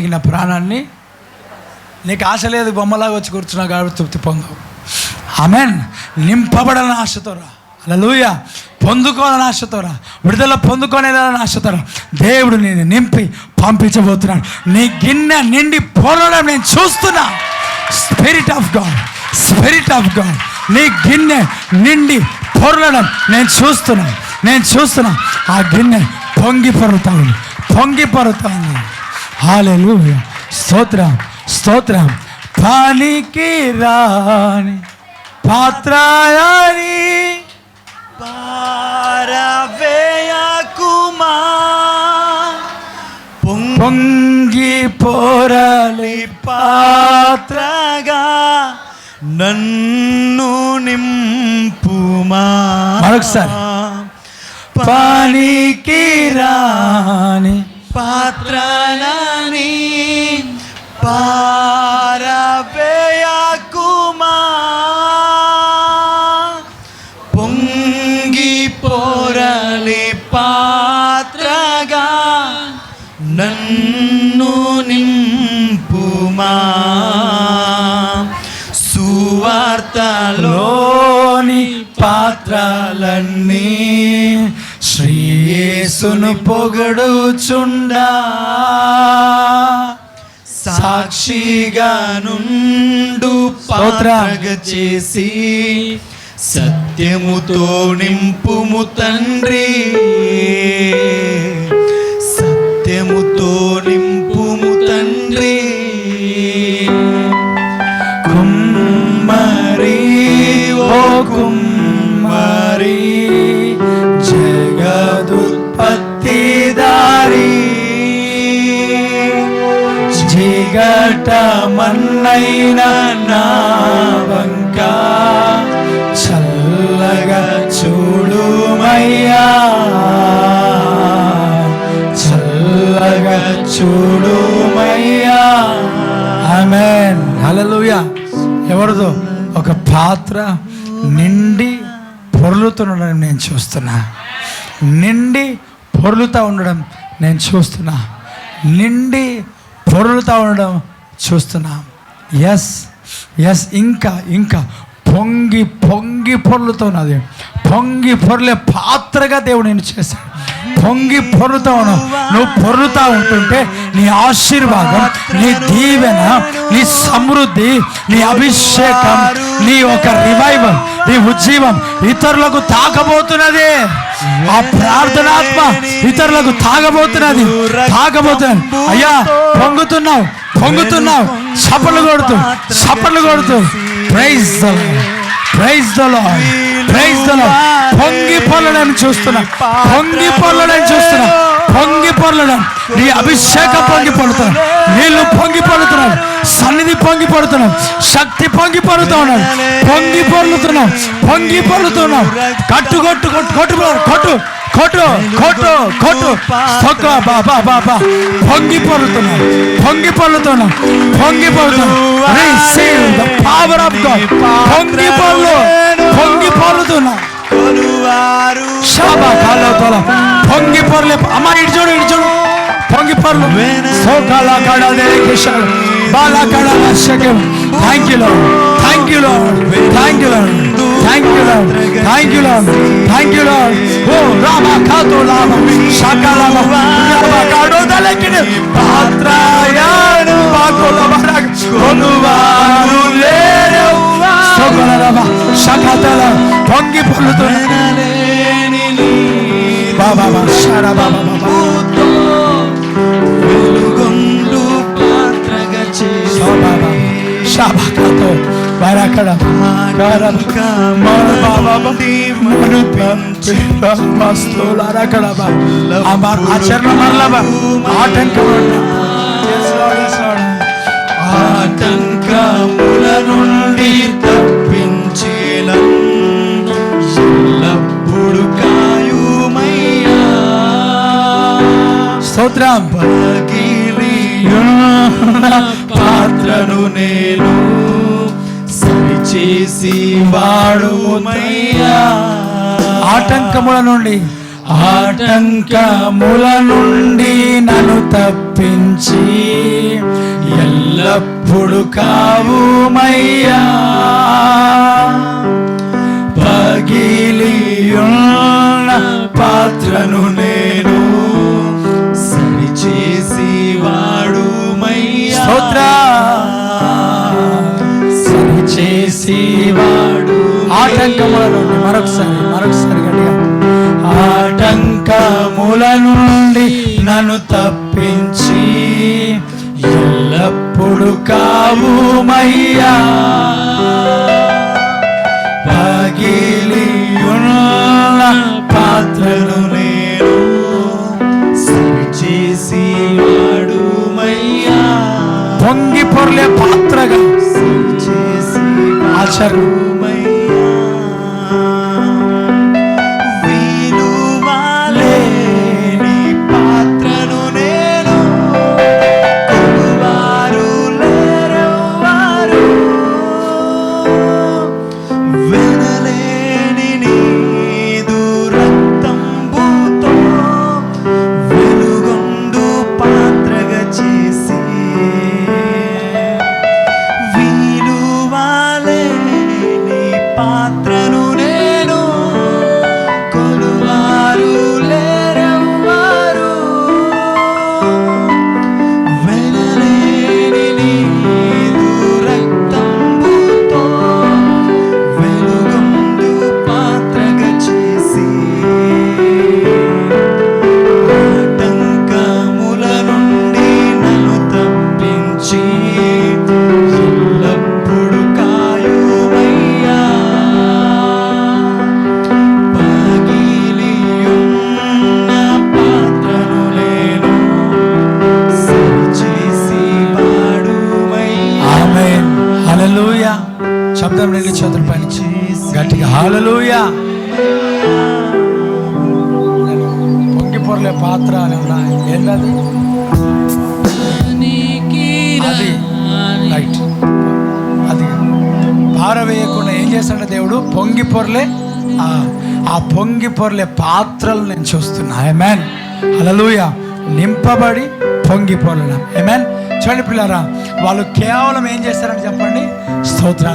కలిగిన ప్రాణాన్ని నీకు ఆశ లేదు బొమ్మలాగా వచ్చి కూర్చున్నావు కాబట్టి తృప్తి పొందవు. ఆమెన్. నింపబడని ఆశతో రా. అలలుయ పొందుకోవాలని ఆశతో రా. విడుదల పొందుకోలేదని ఆశతో రా. దేవుడు నేను నింపి పంపించబోతున్నాడు. నీ గిన్నె నిండి పోలడం నేను చూస్తున్నా. Spirit of God spirit of God నీ గిన్నె నిండి పొరలడం నేను చూస్తున్నా. నేను చూస్తున్నా. ఆ గిన్నె పొంగి పొరుతా ఉంది. పొంగి పొరుతా ఉంది. హాలెలూయ స్తోత్రం స్తోత్రం పనికి రాని పాత్రాయని పారవేయకుమా పొంగి పోరలి పాత్రగా నన్ను నింపుమా మరొకసారి. పనికి రాని పాత్రలని నన్ను నింపుమా? సువార్తలో లోని పాత్రలన్నీ శ్రీయేసును పొగడుచుండా? సాక్షిగా నుండు. పాత్రగా చేసి సత్యముతో నింపుము తండ్రి. మన్నైనా నా వంక. చల్లగా చూడుమయ్యా చల్లగా చూడుమయ్యా ఆమెన్. హలలుయా ఎవరిదో ఒక పాత్ర నిండి పొర్లుతుండడం నేను చూస్తున్నా. నిండి పొర్లుతూ ఉండడం నేను చూస్తున్నా. నిండి పొర్లుతూ ఉండడం చూస్తున్నా. ఎస్ ఎస్ ఇంకా ఇంకా. పొంగి పొంగి పొర్లుతో పొర్లుతున్నది పొంగి పొర్లే పాత్రగా దేవుడు నేను చేశాను పొంగి పొర్లుతా ఉన్నావు. నువ్వు పొర్లుతా ఉంటుంటే నీ ఆశీర్వాదం నీ దీవెన నీ సమృద్ధి నీ అభిషేకం నీ ఒక రివైవల్ నీ ఉజ్జీవం ఇతరులకు తాకబోతున్నదే. ఆ ప్రార్థనాత్మ ఇతరులకు తాగబోతున్నది. తాగబోతున్నది. అయ్యా పొంగుతున్నావు పొంగుతున్నావు. చప్పలు కొడుతూ చప్పలు కొడుతూ. Praise praise the Lord praise the Lord పొంగి పొల్లడని చూస్తున్నా. పొంగి పొల్లడని చూస్తున్నా. పొంగి పొల్లడం నీ అభిషేకం పొంగి పడుతున్నాం. నీళ్ళు పొంగి పడుతున్నాం. సన్నిధి పొంగి పడుతున్నాం. శక్తి పొంగి పడుతూ ఉన్నాం పొంగి పొర్లుతున్నాం. పొంగి పొర్లుతున్నాం. కట్టు కొట్టు కొట్టు కొట్టు కొట్టు కొట్టు కొట్టు తొక్క బాబా బాబా పొంగి పొర్లుతున్నాం. పొంగి పొర్లుతున్నాం. పొంగి పొర్లుతున్నాం. Receive the power of God పొంగి పొర్లు. పొంగి కాలో తోల. ভঙ্গি পড়লে আমার ইটজন ইটজন ভঙ্গি পড়ল। সকালা কাড়া দে কৃষ্ণ বালা কাড়া আশকে thank you Lord thank you Lord thank you Lord thank you Lord thank you Lord thank you Lord ও, রামা খাতো লাভ সাকালা বাবা কাড়ো দলে কিনে। পাত্রায়ণ পাকল বারাক অনুবানুলে সকল রামা, সাকাতলা, ভঙ্গি পড়ল তো। బాబా బాబా షరా బాబా బాబా వెలుగొందు పాత్రగా చేసి బాబా షాబాకాతో బారాకడ ఆటంక మరుపించి మస్తులారకడ ఆచరణ మరలబా ఆటంకం ఆటంకముల పగిలియున్న పాత్రను నేను సరిచేసి వాడుమయ్యా. ఆటంకముల నుండి. ఆటంకముల నుండి నన్ను తప్పించి ఎల్లప్పుడు కావుమయ్యా. పగిలియున్న పాత్రను మరొకసారి మరొకసారి గట్టిగా. ఆటంకముల నుండి నన్ను తప్పించి ఎల్లప్పుడు కావుమయ్యా. పగిలియున్న పాత్రను నేను సరిచేసి వాడు మయ్యా పొంగి పొర్లే పాత్రగా సరిచేసి ఆచరు గట్టిగా పొంగి పొర్లే పాత్ర అని ఉన్నాయి. ఏంటది అది రైట్ అది పారవేయకుండా ఏం చేస్తాడు దేవుడు పొంగి పొరలే ఆ పొంగి పొర్లే పాత్రలు నేను చూస్తున్నా. ఏమేన్ హల్లెలూయా నింపబడి పొంగి పొర్లడం ఏమేన్ చూడండి పిల్లరా వాళ్ళు కేవలం ఏం చేస్తారని చెప్పండి స్తోత్రాలు.